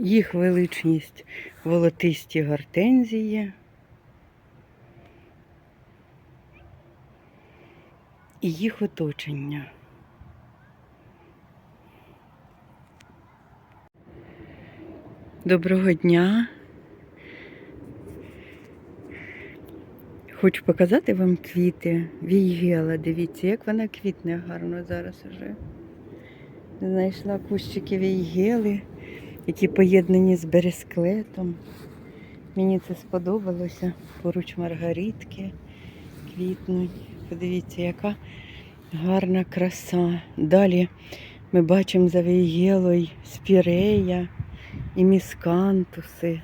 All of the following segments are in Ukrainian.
їх величність волотисті гортензії. І їх оточення. Доброго дня. Хочу показати вам квіти. Війгела. Дивіться, як вона квітне гарно зараз уже. Знайшла кущики війгели, які поєднані з бересклетом. Мені це сподобалося. Поруч маргаритки квітнуть. Подивіться, яка гарна краса. Далі ми бачимо за війгелою спірея і міскантуси.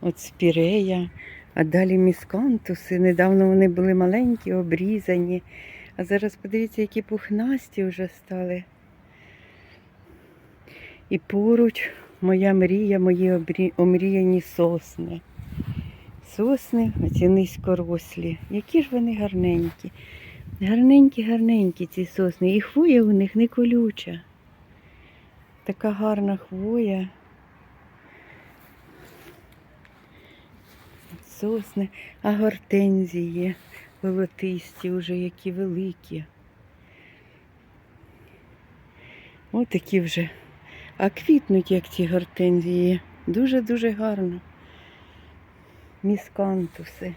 От спірея, а далі міскантуси. Недавно вони були маленькі, обрізані. А зараз подивіться, які пухнасті вже стали. І поруч моя мрія, мої омріяні сосни. Сосни, оці низькорослі. Які ж вони гарненькі. Гарненькі, гарненькі ці сосни. І хвоя у них не колюча. Така гарна хвоя. Сосни, а гортензії золотисті, вже які великі. Ось такі вже. А квітнуть, як ці гортензії. Дуже-дуже гарно. Міскантуси.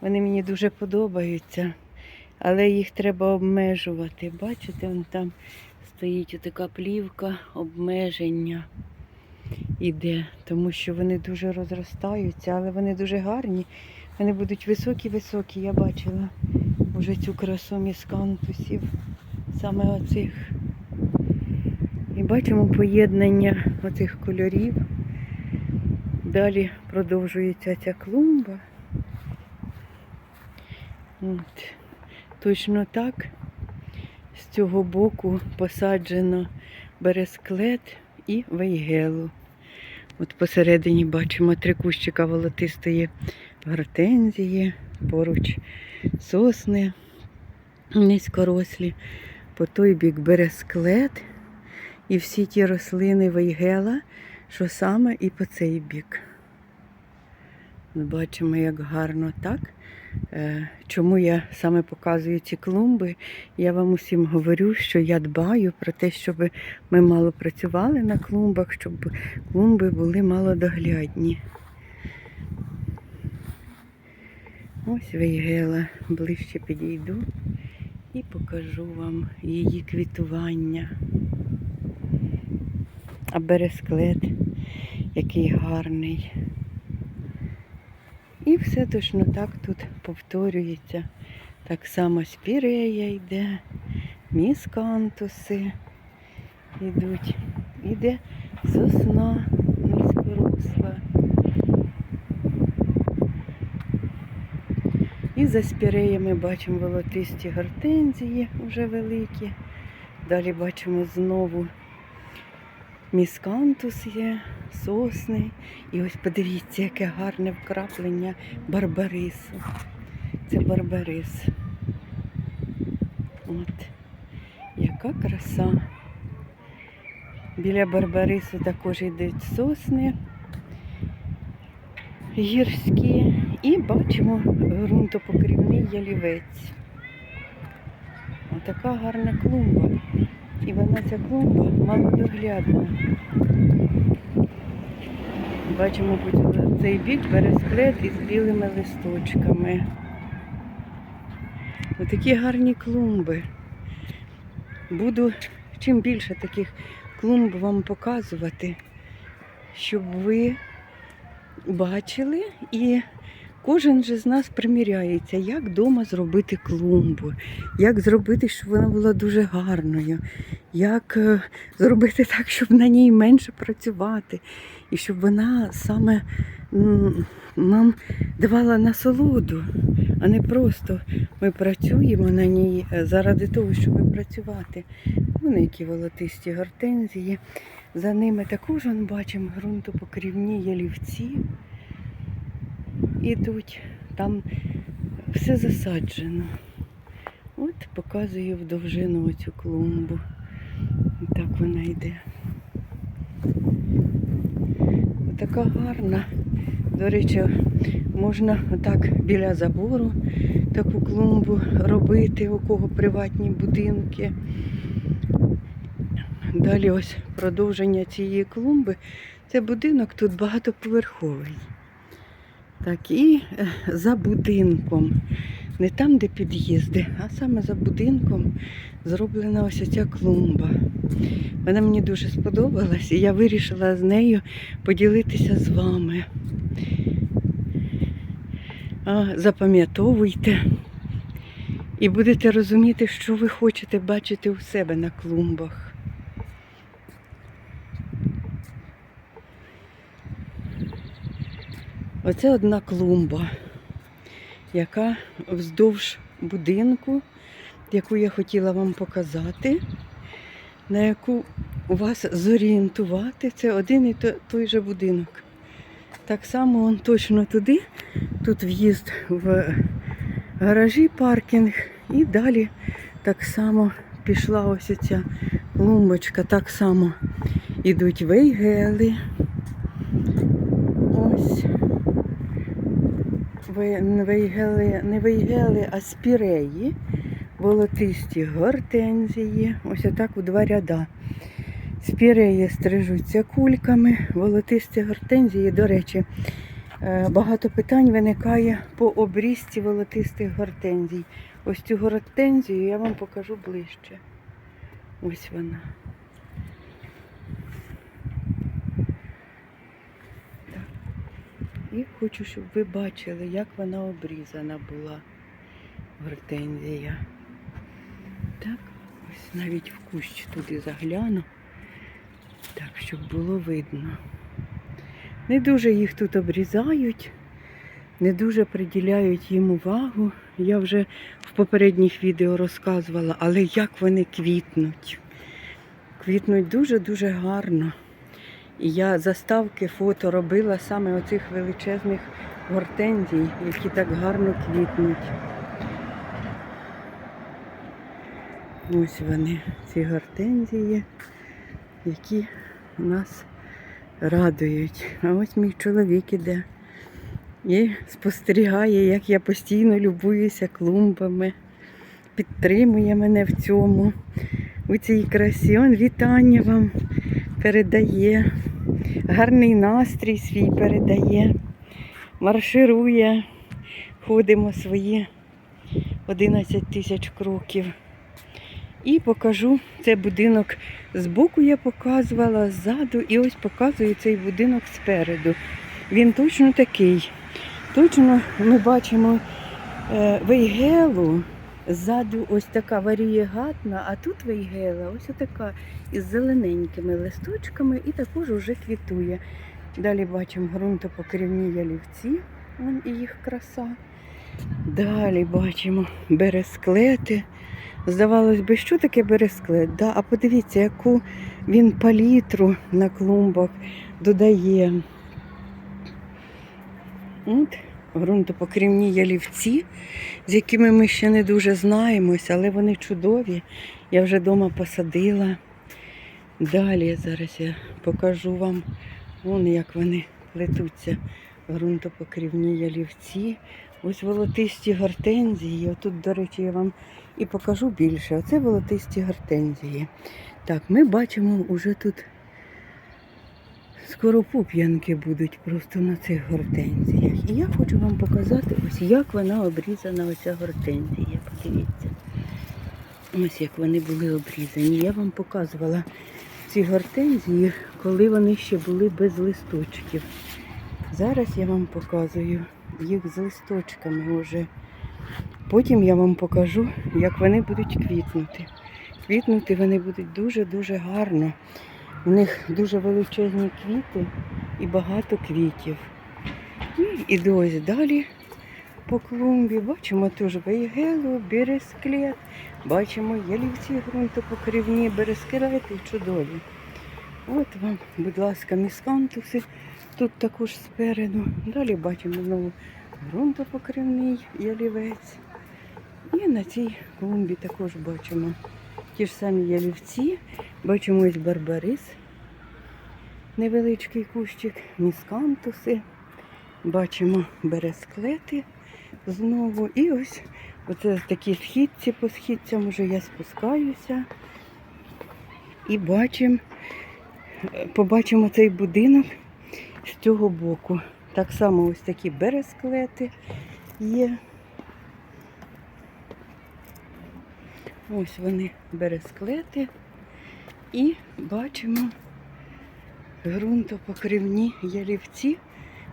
Вони мені дуже подобаються, але їх треба обмежувати. Бачите, вон там стоїть така плівка обмеження іде, тому що вони дуже розростаються, але вони дуже гарні. Вони будуть високі-високі. Я бачила вже цю красу міскантусів, саме оцих. І бачимо поєднання оцих кольорів. Далі продовжується ця клумба. От. Точно так. З цього боку посаджено бересклет і вейгелу. От посередині бачимо три кущика волотистої гортензії, поруч сосни низькорослі, по той бік бересклет і всі ті рослини вейгела, що саме і по цей бік. Бачимо, як гарно так. Е, Чому я саме показую ці клумби? Я вам усім говорю, що я дбаю про те, щоб ми мало працювали на клумбах, щоб клумби були малодоглядні. Ось вейгела, ближче підійду і покажу вам її квітування. А бересклет, який гарний. І все точно так тут повторюється. Так само спірея йде, міскантуси йдуть. Іде сосна низькоросла. І за спіреями бачимо волотисті гортензії вже великі. Далі бачимо знову міскантус є, сосни. І ось подивіться, яке гарне вкраплення барбарису. Це барбарис. От. Яка краса. Біля барбарису також йдуть сосни гірські. І бачимо ґрунтопокрівний ялівець. Отака гарна клумба. І вона ця клумба малодоглядна. Бачимо цей бік бересклет із білими листочками. Отакі гарні клумби. Буду чим більше таких клумб вам показувати, щоб ви бачили і кожен же з нас приміряється, як вдома зробити клумбу, як зробити, щоб вона була дуже гарною, як е, зробити так, щоб на ній менше працювати, і щоб вона саме нам давала насолоду, а не просто ми працюємо на ній е, заради того, щоб працювати. Вони які волотисті гортензії. За ними також бачимо ґрунтопокрівні ялівці ідуть. Там все засаджено. От показую в довжину оцю клумбу. Так вона йде. Така гарна. До речі, можна отак біля забору таку клумбу робити, у кого приватні будинки. Далі ось продовження цієї клумби. Це будинок тут багатоповерховий. Так, і е, за будинком. Не там, де під'їзди, а саме за будинком зроблена ось ця клумба. Вона мені дуже сподобалась, і я вирішила з нею поділитися з вами. Запам'ятовуйте і будете розуміти, що ви хочете бачити у себе на клумбах. Оце одна клумба, яка вздовж будинку, яку я хотіла вам показати, на яку вас зорієнтувати. Це один і той же будинок. Так само он точно туди, тут в'їзд в гаражі, паркінг, і далі так само пішла ось ця клумбочка, так само ідуть вейгели. Ось. Ви- не вейгели, а спіреї, волотисті гортензії. Ось отак у два ряда. Спіреї стрижуться кульками, волотисті гортензії. До речі, е, багато питань виникає по обрізці волотистих гортензій. Ось цю гортензію я вам покажу ближче. Ось вона. Так. І хочу, щоб ви бачили, як вона обрізана була гортензія. Так, ось навіть в кущ туди загляну. Так, щоб було видно. Не дуже їх тут обрізають, не дуже приділяють їм увагу. Я вже в попередніх відео розказувала, але як вони квітнуть. Квітнуть дуже-дуже гарно. І я заставки фото робила саме оцих величезних гортензій, які так гарно квітнуть. Ось вони, ці гортензії, які нас радують. А ось мій чоловік іде і спостерігає, як я постійно любуюся клумбами, підтримує мене в цьому, у цій красі. Он вітання вам передає, гарний настрій свій передає, марширує, ходимо свої 11 тисяч кроків. І покажу цей будинок збоку я показувала, ззаду, і ось показую цей будинок спереду. Він точно такий. Точно ми бачимо е, вейгелу. Ззаду ось така варієгатна, а тут вейгела ось така із зелененькими листочками і також уже квітує. Далі бачимо ґрунтопокривні ялівці, вон і їх краса. Далі бачимо бересклети. Здавалось би, що таке бересклет? Да? А подивіться, яку він палітру на клумбах додає. От, ґрунтопокрівні ялівці, з якими ми ще не дуже знаємось, але вони чудові. Я вже вдома посадила. Далі зараз я покажу вам, вон як вони плетуться. Ґрунтопокрівні ялівці. Ось волотисті гортензії. Отут, до речі, я вам і покажу більше. Оце волотисті гортензії. Так, ми бачимо уже тут скоро пуп'янки будуть просто на цих гортензіях. І я хочу вам показати, ось як вона обрізана, оця гортензія. Подивіться. Ось як вони були обрізані. Я вам показувала ці гортензії, коли вони ще були без листочків. Зараз я вам показую їх з листочками вже. Потім я вам покажу, як вони будуть квітнути. Квітнути вони будуть дуже-дуже гарно. У них дуже величезні квіти і багато квітів. І іду ось далі по клумбі. Бачимо теж вейгелу, бересклет. Бачимо ялівці ґрунтопокривні, бересклети чудові. От вам, будь ласка, міскантуси тут також спереду. Далі бачимо знову ґрунтопокривний ялівець. І на цій клумбі також бачимо ті ж самі ялівці, бачимо ось барбарис, невеличкий кущик, міскантуси, бачимо бересклети знову. І ось оце такі східці по східцям вже я спускаюся. І бачимо, побачимо цей будинок з цього боку. Так само ось такі бересклети є. Ось вони бересклети. І бачимо ґрунтопокривні ялівці,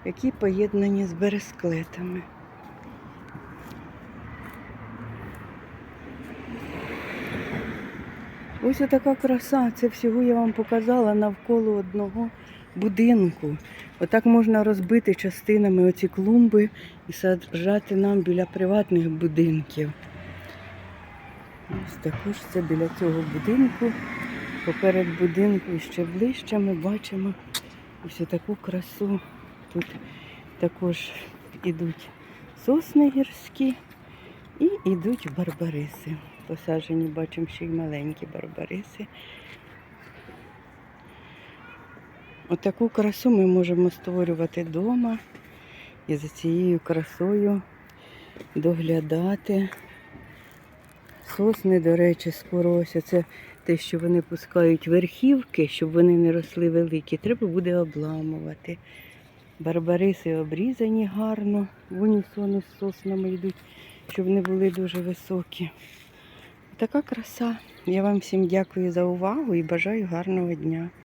які поєднані з бересклетами. Ось така краса. Це всього я вам показала навколо одного будинку. Отак можна розбити частинами оці клумби і саджати нам біля приватних будинків. Ось також це біля цього будинку. Поперед будинку ще ближче ми бачимо ось таку красу. Тут також ідуть сосни гірські і йдуть барбариси. Посаджені, бачимо, ще й маленькі барбариси. Отаку красу ми можемо створювати вдома і за цією красою доглядати. Сосни, до речі, скоро ось це те, що вони пускають верхівки, щоб вони не росли великі, треба буде обламувати. Барбариси обрізані гарно, в унісони з соснами йдуть, щоб не були дуже високі. Така краса. Я вам всім дякую за увагу і бажаю гарного дня.